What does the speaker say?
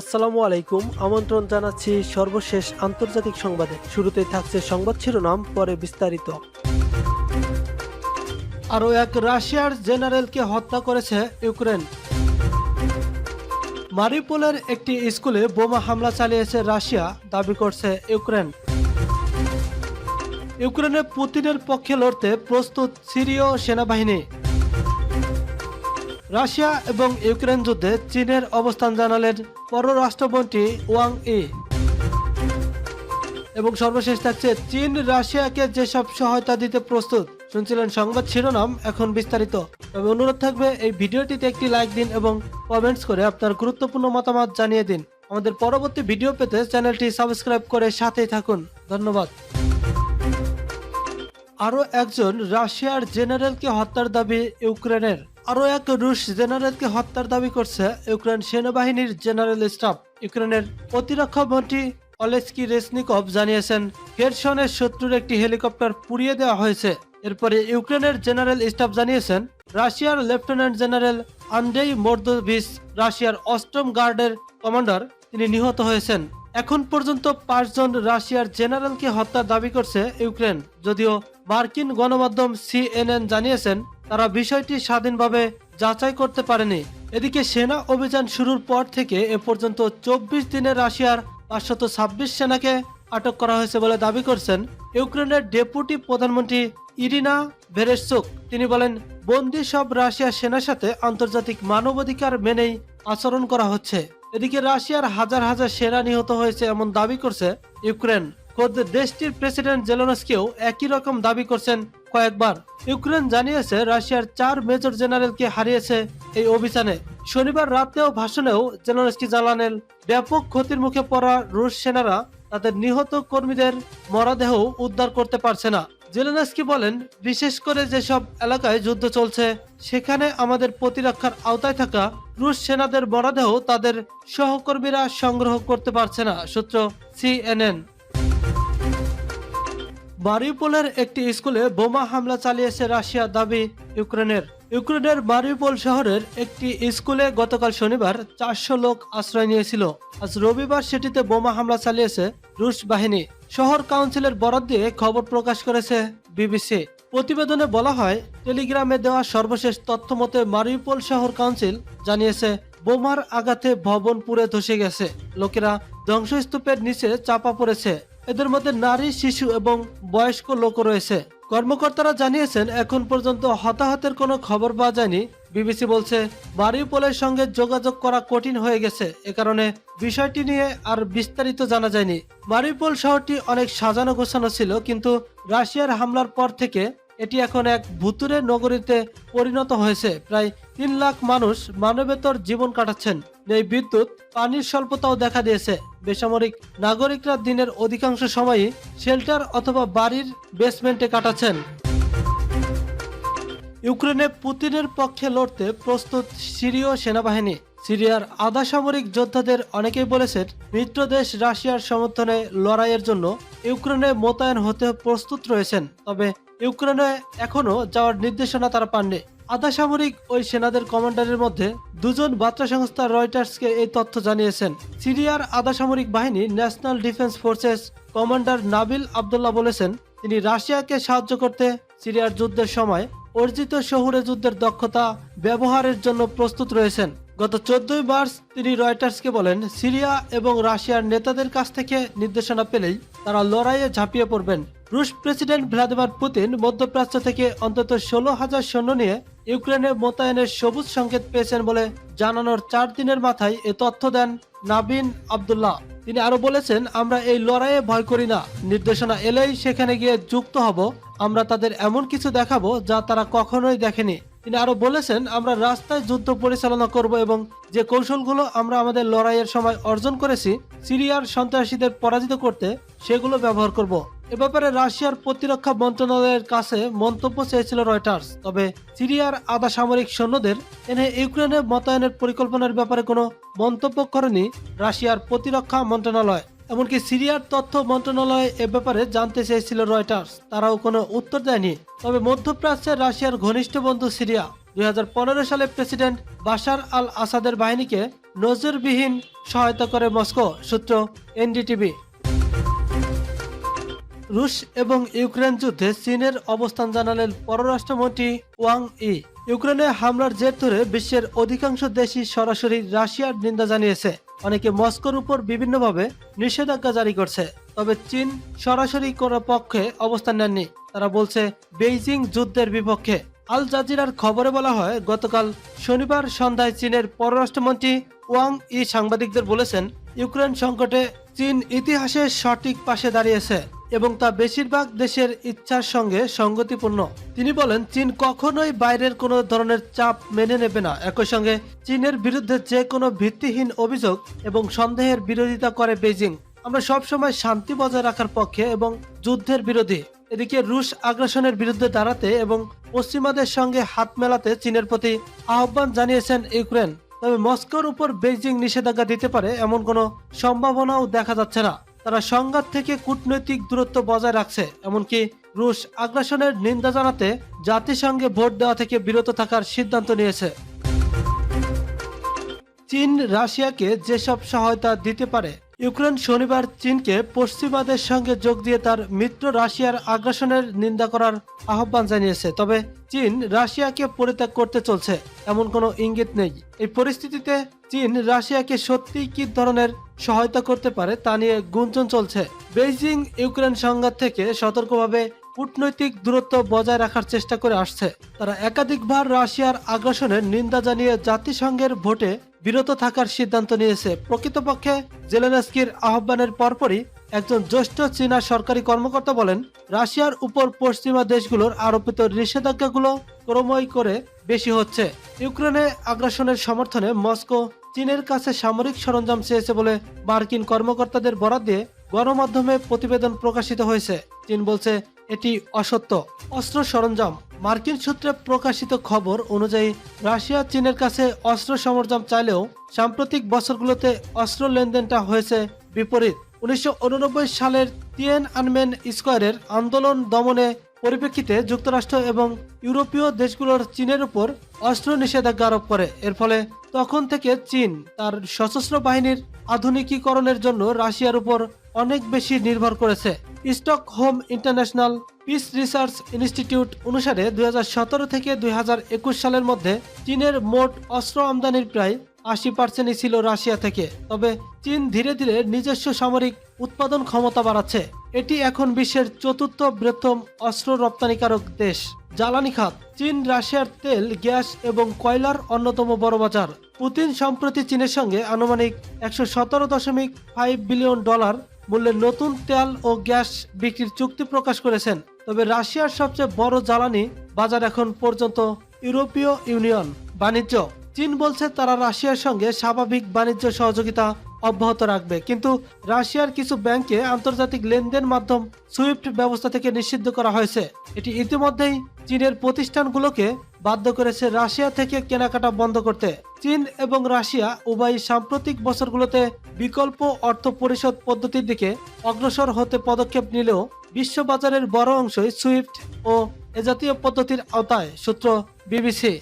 আসসালামু আলাইকুম। আমন্ত্রণ জানাচ্ছি সর্বশেষ আন্তর্জাতিক সংবাদে। শুরুতেই থাকছে সংবাদ শিরোনাম, পরে বিস্তারিত। আরও এক রাশিয়ার জেনারেলকে হত্যা করেছে ইউক্রেন। মারিপোলের একটি স্কুলে বোমা হামলা চালিয়েছে রাশিয়া, দাবি করছে ইউক্রেন। ইউক্রেনে পুতিনের পক্ষে লড়তে প্রস্তুত সিরীয় সেনাবাহিনী। রাশিয়া এবং ইউক্রেন যুদ্ধে চীনের অবস্থান জানালেন পররাষ্ট্রমন্ত্রী ওয়াং ই। এবং সর্বশেষ থাকছে, চীন রাশিয়াকে যেসব সহায়তা দিতে প্রস্তুত, শুনছিলেন সংবাদ শিরোনাম, এখন বিস্তারিত। তবে অনুরোধ থাকবে, এই ভিডিওটিতে একটি লাইক দিন এবং কমেন্টস করে আপনার গুরুত্বপূর্ণ মতামত জানিয়ে দিন। আমাদের পরবর্তী ভিডিও পেতে চ্যানেলটি সাবস্ক্রাইব করে সাথেই থাকুন। ধন্যবাদ। আরও একজন রাশিয়ার জেনারেলকে হত্যার দাবি ইউক্রেনের। আরও এক রুশ জেনারেলকে হত্যার দাবি করছে ইউক্রেন সেনাবাহিনীর জেনারেল স্টাফ। ইউক্রেনের প্রতিরক্ষা মন্ত্রী অলেস্কি রেসনিকভ জানিয়েছেন হেরসনের শত্রুর একটি হেলিকপ্টার পুড়িয়ে দেওয়া হয়েছে। এরপরে ইউক্রেনের জেনারেল স্টাফ জানিয়েছেন, রাশিয়ার লেফটেন্যান্ট জেনারেল আন্ডেই মোর্দোভিস রাশিয়ার অষ্টম গার্ডের কমান্ডার, তিনি নিহত হয়েছেন। এখন পর্যন্ত পাঁচজন রাশিয়ার জেনারেলকে হত্যার দাবি করছে ইউক্রেন, যদিও মার্কিন গণমাধ্যম সিএনএন জানিয়েছেন তারা বিষয়টি স্বাধীনভাবে যাচাই করতে পারেনি। এদিকে সেনা অভিযান শুরুর পর থেকে এ পর্যন্ত চব্বিশ দিনে রাশিয়ার পাঁচশত ছাব্বিশ সেনাকে আটক করা হয়েছে বলে দাবি করছেন ইউক্রেনের ডেপুটি প্রধানমন্ত্রী ইরিনা ভেরেসুক তিনি বলেন, বন্দি সব রাশিয়া সেনার সাথে আন্তর্জাতিক মানবাধিকার মেনেই আচরণ করা হচ্ছে। এদিকে রাশিয়ার হাজার হাজার সেনা নিহত হয়েছে এমন দাবি করছে ইউক্রেন। খোদ দেশটির প্রেসিডেন্ট জেলোনস্কিও একই রকম দাবি করছেন কয়েকবার। ইউক্রেন জানিয়েছে রাশিয়ার চার মেজর জেনারেলকে হারিয়েছে এই অভিযানে। শনিবার রাতেও ভাষণেও জেলোনস্কি জানালেন, ব্যাপক ক্ষতির মুখে পড়া রুশ সেনারা তাদের নিহত কর্মীদের মরদেহ উদ্ধার করতে পারছে না। জেলেনস্কি বলেন, বিশেষ করে যেসব এলাকায় যুদ্ধ চলছে, সেখানে আমাদের প্রতিরক্ষার আওতায় থাকা রুশ সেনাদের মরদেহ তাদের সহকর্মীরা সংগ্রহ করতে পারছে না, সূত্র সিএনএন। মারিউপোলের একটি স্কুলে বোমা হামলা চালিয়েছে রাশিয়া দাবি ইউক্রেনের। ইউক্রেনের মারিউপোল শহরের একটি স্কুলে গতকাল শনিবার চারশো লোক আশ্রয় নিয়েছিল। আজ রবিবার সেটিতে বোমা হামলা চালিয়েছে রুশ বাহিনী। শহর কাউন্সিলের বরাদ দিয়ে খবর প্রকাশ করেছে বিবিসি। প্রতিবেদনে বলা হয়, টেলিগ্রামে দেওয়া সর্বশেষ তথ্য মতে মারিউপোল শহর কাউন্সিল জানিয়েছে, বোমার আঘাতে ভবন পুড়ে ধসে গেছে। লোকেরা ধ্বংসস্তূপের নিচে চাপা পড়েছে। এদের মধ্যে নারী, শিশু এবং বয়স্ক লোক রয়েছে। কর্মকর্তারা জানিয়েছেন, এখন পর্যন্ত হতাহতের কোনো খবর পাওয়া যায়নি। বিবিসি বলছে মারিউপোলের সঙ্গে যোগাযোগ করা কঠিন হয়ে গেছে। এ কারণে বিষয়টি নিয়ে আর বিস্তারিত জানা যায়নি। মারিউপোল শহরটি অনেক সাজানো গোছানো ছিল, কিন্তু রাশিয়ার হামলার পর থেকে এটি এখন এক ভুতুরে নগরীতে পরিণত হয়েছে। প্রায় তিন লাখ মানুষ মানবেতর জীবন কাটাচ্ছেন। নেই বিদ্যুৎ, পানির স্বল্পতাও দেখা দিয়েছে। বেসামরিক নাগরিকরা দিনের অধিকাংশ সময়ই শেল্টার অথবা বাড়ির বেসমেন্টে কাটাচ্ছেন। ইউক্রেনে পুতিনের পক্ষে লড়তে প্রস্তুত সিরীয় সেনাবাহিনী। সিরিয়ার আধা সামরিক যোদ্ধাদের অনেকেই বলেছেন মিত্র দেশ রাশিয়ার সমর্থনে লড়াইয়ের জন্য ইউক্রেনে মোতায়েন হতে প্রস্তুত রয়েছেন। তবে ইউক্রেনে এখনও যাওয়ার নির্দেশনা তারা পাননি। আধা সামরিক ওই সেনাদের কমান্ডারের মধ্যে দুজন বার্তা সংস্থা রয়টার্সকে এই তথ্য জানিয়েছেন। সিরিয়ার আধা সামরিক বাহিনী national defence forces commander Nabil Abdullah বলেছেন, তিনি রাশিয়াকে সাহায্য করতে সিরিয়ার যুদ্ধের সময় অর্জিত শহুরে যুদ্ধের দক্ষতা ব্যবহারের জন্য প্রস্তুত রয়েছেন। গত চোদ্দই মার্চ তিনি রয়টার্সকে বলেন, সিরিয়া এবং রাশিয়ার নেতাদের কাছ থেকে নির্দেশনা পেলেই তারা লড়াইয়ে ঝাঁপিয়ে পড়বেন। রুশ প্রেসিডেন্ট ভ্লাদিমির পুতিন মধ্যপ্রাচ্য থেকে অন্তত ষোলো হাজার সৈন্য নিয়ে ইউক্রেনে মোতায়েনের সবুজ সংকেত পেয়েছেন বলে জানানোর চার দিনের মাথায় এ তথ্য দেন নাবিন আবদুল্লাহ। তিনি আরও বলেছেন, আমরা এই লড়াইয়ে ভয় করি না। নির্দেশনা এলেই সেখানে গিয়ে যুক্ত হব। আমরা তাদের এমন কিছু দেখাবো যা তারা কখনোই দেখেনি। তিনি আরও বলেছেন, আমরা রাস্তায় যুদ্ধ পরিচালনা করব এবং যে কৌশলগুলো আমরা আমাদের লড়াইয়ের সময় অর্জন করেছি, সিরিয়ার সন্ত্রাসীদের পরাজিত করতে সেগুলো ব্যবহার করব। এ ব্যাপারে রাশিয়ার প্রতিরক্ষা মন্ত্রণালয়ের কাছে মন্তব্য চেয়েছিল রয়টার্স। তবে সিরিয়ার আধা সামরিক সৈন্যদের এনে ইউক্রেনে মোতায়েনের পরিকল্পনার ব্যাপারে কোনো মন্তব্য করেনি রাশিয়ার প্রতিরক্ষা মন্ত্রণালয়। এমনকি সিরিয়ার তথ্য মন্ত্রণালয় এ ব্যাপারে জানতে চেয়েছিল রয়টার্স। তারাও কোনো উত্তর দেয়নি। তবে মধ্যপ্রাচ্যের রাশিয়ার ঘনিষ্ঠ বন্ধু সিরিয়া, দুই সালে প্রেসিডেন্ট বাশার আল আসাদের বাহিনীকে নজরবিহীন সহায়তা করে মস্কো, সূত্র এনডিটিভি। রুশ এবং ইউক্রেন যুদ্ধে চীনের অবস্থান জানালেন পররাষ্ট্রমন্ত্রী ওয়াং ই। ইউক্রেনে হামলার জের ধরে বিশ্বের অধিকাংশ দেশই সরাসরি রাশিয়ার নিন্দা জানিয়েছে। অনেকে মস্কোর উপর বিভিন্নভাবে নিষেধাজ্ঞা জারি করছে। তবে চীন সরাসরি কোনো পক্ষে অবস্থান নেননি। তারা বলছে, বেইজিং যুদ্ধের বিপক্ষে। আল জাজিরার খবরে বলা হয়, গতকাল শনিবার সন্ধ্যায় চীনের পররাষ্ট্রমন্ত্রী ওয়াং ই সাংবাদিকদের বলেছেন, ইউক্রেন সংকটে চীন ইতিহাসের সঠিক পাশে দাঁড়িয়েছে। এবং তা বেশিরভাগ দেশের ইচ্ছার সঙ্গে সঙ্গতিপূর্ণ। তিনি বলেন, চীন কখনোই বাইরের কোনো ধরনের চাপ মেনে নেবে না। একই সঙ্গে, চীনের বিরুদ্ধে যে কোনো ভিত্তিহীন অভিযোগ এবং সন্দেহের বিরোধিতা করে বেজিং আমরা সবসময় শান্তি বজায় রাখার পক্ষে এবং যুদ্ধের বিরোধী। এদিকে রুশ আগ্রাসনের বিরুদ্ধে দাঁড়াতে এবং পশ্চিমাদের সঙ্গে হাত মেলাতে চীনের প্রতি আহ্বান জানিয়েছেন ইউক্রেন। তবে মস্কোর উপর বেইজিং নিষেধাজ্ঞা দিতে পারে এমন কোনো সম্ভাবনাও দেখা যাচ্ছে না। তারা সংঘাত থেকে কূটনৈতিক দূরত্ব বজায় রাখছে, এমনকি রুশ আগ্রাসনের নিন্দা জানাতে জাতিসংঘে ভোট দেওয়া থেকে বিরত থাকার সিদ্ধান্ত নিয়েছে। চীন, রাশিয়াকে যেসব সহায়তা দিতে পারে ইউক্রেন শনিবার চীনকে পশ্চিমাদের সঙ্গে যোগ দিয়ে তার মিত্র রাশিয়ার আগ্রাসনের নিন্দা করার আহ্বান জানিয়েছে। তবে চীন রাশিয়াকে পরিত্যাগ করতে চলছে, এমন কোনো ইঙ্গিত নেই। এই পরিস্থিতিতে চীন রাশিয়াকে সত্যি কি ধরনের সহায়তা করতে পারে তা নিয়ে গুঞ্জন চলছে। বেইজিং ইউক্রেন সংঘাত থেকে সতর্কভাবে কূটনৈতিক দূরত্ব বজায় রাখার চেষ্টা করে আসছে। তারা একাধিকবার রাশিয়ার আগ্রাসনের নিন্দা জানিয়ে জাতিসংঘের ভোটে বিরত থাকার সিদ্ধান্ত নিয়েছে। প্রকৃতপক্ষে জেলেনস্কির আহ্বানের পরপরই একজন জ্যেষ্ঠ চীনা সরকারি কর্মকর্তা বলেন, রাশিয়ার উপর পশ্চিমা দেশগুলোর আরোপিত নিষেধাজ্ঞাগুলো ক্রমই করে বেশি হচ্ছে। ইউক্রেনে আগ্রাসনের সমর্থনে মস্কো চীনের কাছে সামরিক সরঞ্জাম চেয়েছে বলে মার্কিন কর্মকর্তাদের বরাদ দিয়ে গণমাধ্যমে প্রতিবেদন প্রকাশিত হয়েছে। চীন বলছে, এটি অসত্য। অস্ত্র সরঞ্জাম। মার্কিন সূত্রে প্রকাশিত খবর অনুযায়ী, রাশিয়া চীনের কাছে অস্ত্র সরঞ্জাম চাইলেও সাম্প্রতিক বছরগুলোতে অস্ত্র লেনদেনটা হয়েছে বিপরীত। উনিশশো ঊননব্বই সালের তিয়েন আনমেন স্কোয়ারের আন্দোলন দমনে পরিপ্রেক্ষিতে যুক্তরাষ্ট্র এবং ইউরোপীয় দেশগুলোর চীনের উপর অস্ত্র নিষেধাজ্ঞা আরোপ করে। এর ফলে তখন থেকে চীন তার সশস্ত্র বাহিনীর আধুনিকীকরণের জন্য রাশিয়ার উপর অনেক বেশি নির্ভর করেছে। Stockholm international peace research institute অনুসারে দুই হাজার সতেরো থেকে দুই হাজার একুশ সালের মধ্যে চীনের মোট অস্ত্র আমদানির প্রায় আশি পার্সেন্টই ছিল রাশিয়া থেকে। তবে চীন ধীরে ধীরে নিজস্ব সামরিক উৎপাদন ক্ষমতা বাড়াচ্ছে। এটি এখন বিশ্বের চতুর্থ বৃহত্তম অস্ত্র রপ্তানিকারক দেশ। জ্বালানি খাত, চীন, রাশিয়ার তেল, গ্যাস এবং কয়লার অন্যতম বড় বাজার। পুতিন সম্প্রতি চীনের সঙ্গে আনুমানিক একশো সতেরো দশমিক ফাইভ বিলিয়ন ডলার মূল্যের নতুন তেল ও গ্যাস বিক্রির চুক্তি প্রকাশ করেছেন। তবে রাশিয়ার সবচেয়ে বড় জ্বালানি বাজার এখন পর্যন্ত ইউরোপীয় ইউনিয়ন বাণিজ্য। চীন বলছে তারা রাশিয়ার সঙ্গে স্বাভাবিক বাণিজ্য সহযোগিতা অব্যাহত রাখবে। কিন্তু রাশিয়ার কিছু ব্যাংকে আন্তর্জাতিক লেনদেন মাধ্যম সুইফট ব্যবস্থা থেকে নিষিদ্ধ করা হয়েছে। এটি ইতিমধ্যেই চীনের প্রতিষ্ঠানগুলোকে বাধ্য করেছে রাশিয়া থেকে কেনাকাটা বন্ধ করতে। চীন এবং রাশিয়া উভয় সাম্প্রতিক বছরগুলোতে বিকল্প অর্থ পরিশোধ পদ্ধতির দিকে অগ্রসর হতে পদক্ষেপ নিলেও বিশ্ববাজারের বড় অংশই সুইফট ও এ জাতীয় পদ্ধতির আওতায়, সূত্র বিবিসি।